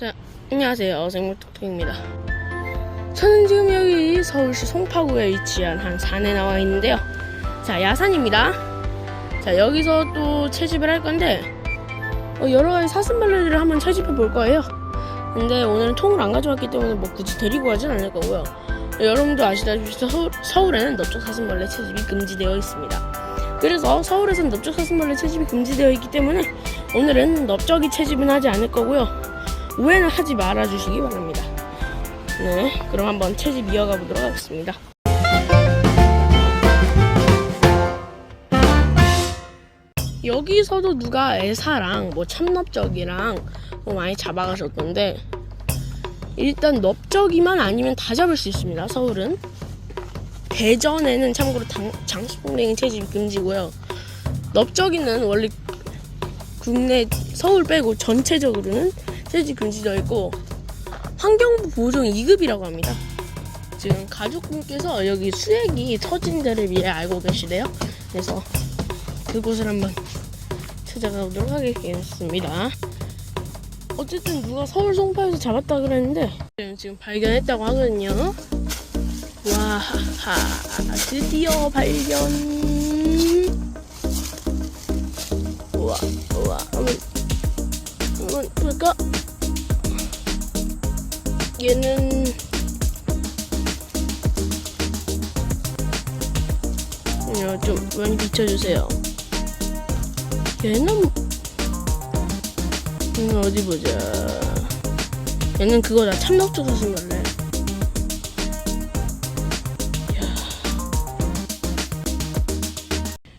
자, 안녕하세요. 생물톡톡입니다. 저는 지금 여기 서울시 송파구에 위치한 한 산에 나와 있는데요. 자, 야산입니다. 자, 여기서 또 채집을 할 건데, 어, 여러 가지 사슴벌레들을 한번 채집해 볼 거예요. 근데 오늘은 통을 안 가져왔기 때문에 뭐 굳이 데리고 가진 않을 거고요. 여러분도 아시다시피 서울, 서울에는 넓적 사슴벌레 채집이 금지되어 있습니다. 그래서 서울에서는 넓적 사슴벌레 채집이 금지되어 있기 때문에 오늘은 넓적이 채집은 하지 않을 거고요. 오해는 하지 말아 주시기 바랍니다. 네, 그럼 한번 채집 이어가 보도록 하겠습니다. 여기서도 누가 애사랑 뭐 참넓적이랑 뭐 많이 잡아가셨던데 일단 넓적이만 아니면 다 잡을 수 있습니다. 서울은 대전에는 참고로 당, 장수풍뎅이 채집 금지고요. 넓적이는 원래 국내 서울 빼고 전체적으로는 채집 금지되어 있고 환경부 보호종 2급이라고 합니다. 지금 가족분께서 여기 수액이 터진 데를 위해 알고 계시대요. 그래서 그곳을 한번 찾아가 보도록 하겠습니다. 어쨌든 누가 서울 송파에서 잡았다 그랬는데 지금 발견했다고 하거든요. 와하 드디어 발견. 우와 우와 볼까? 얘는 어, 좀 많이 비춰주세요. 얘는 음, 어디 보자. 얘는 그거다 참넉적 사슴벌레.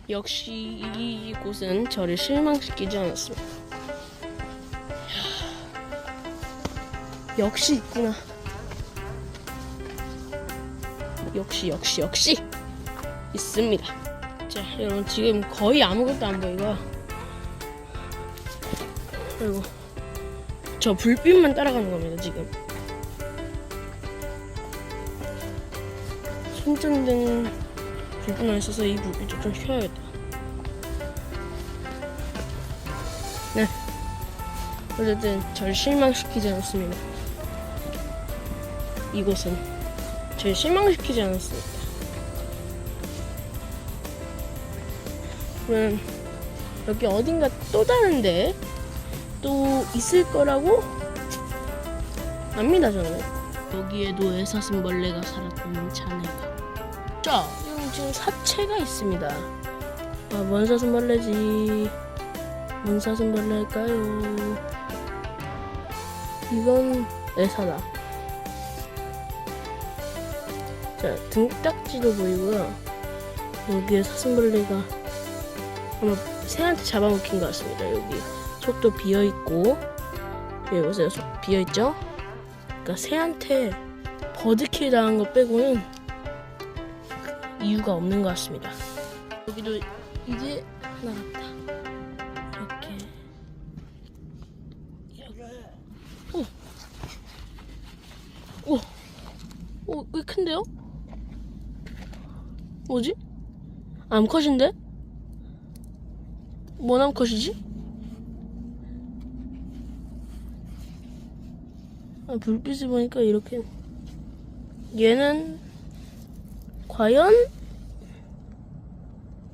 역시 이곳은 저를 실망시키지 않았습니다. 역시 있구나. 역시 역시 역시 있습니다. 자 여러분 지금 거의 아무것도 안 보이고요. 그리고 저 불빛만 따라가는 겁니다 지금. 손전등 불뿐만 있어서 이 불빛 좀 켜야겠다. 네. 어쨌든 절 실망시키지 않았습니다. 이곳은 절 실망시키지 않았습니다. 그러면 여기 어딘가 또 다른데 또 있을 거라고 압니다 저는. 여기에도 애사슴벌레가 살았던 자네가. 자, 여기 지금 사체가 있습니다. 아, 뭔 사슴벌레지? 뭔 사슴벌레일까요? 이건 애사다. 자, 등딱지도 보이고요. 여기에 사슴벌레가 아마 새한테 잡아먹힌 것 같습니다. 여기 속도 비어 있고, 여기 보세요. 속 비어 있죠? 그러니까 새한테 버드킬 당한 거 빼고는 이유가 없는 것 같습니다. 여기도 이제 나갔다. 이렇게. 이렇게. 오. 오. 오, 꽤 큰데요? 뭐지? 암컷인데? 뭔 암컷이지? 아, 불빛을 보니까 이렇게 얘는 과연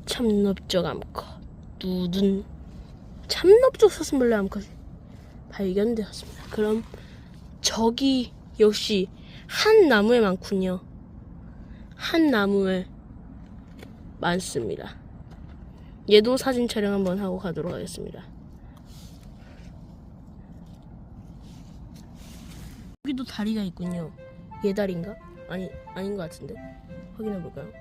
참넓적 암컷 누든 참넓적 사슴벌레 암컷이 발견되었습니다. 그럼 저기 역시 한 나무에 많군요. 한 나무에 많습니다. 얘도 사진 촬영 한번 하고 가도록 하겠습니다. 여기도 다리가 있군요. 얘 다리인가? 아니 아닌 것 같은데 확인해 볼까요?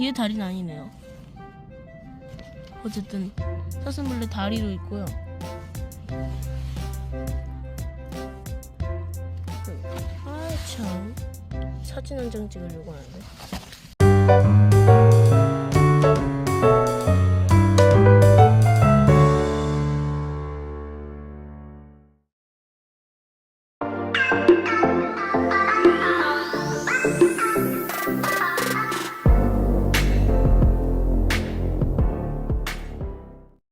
얘 다리는 아니네요. 어쨌든 사슴벌레 다리도 있고요. 아 참 사진 한 장 찍으려고 하는데.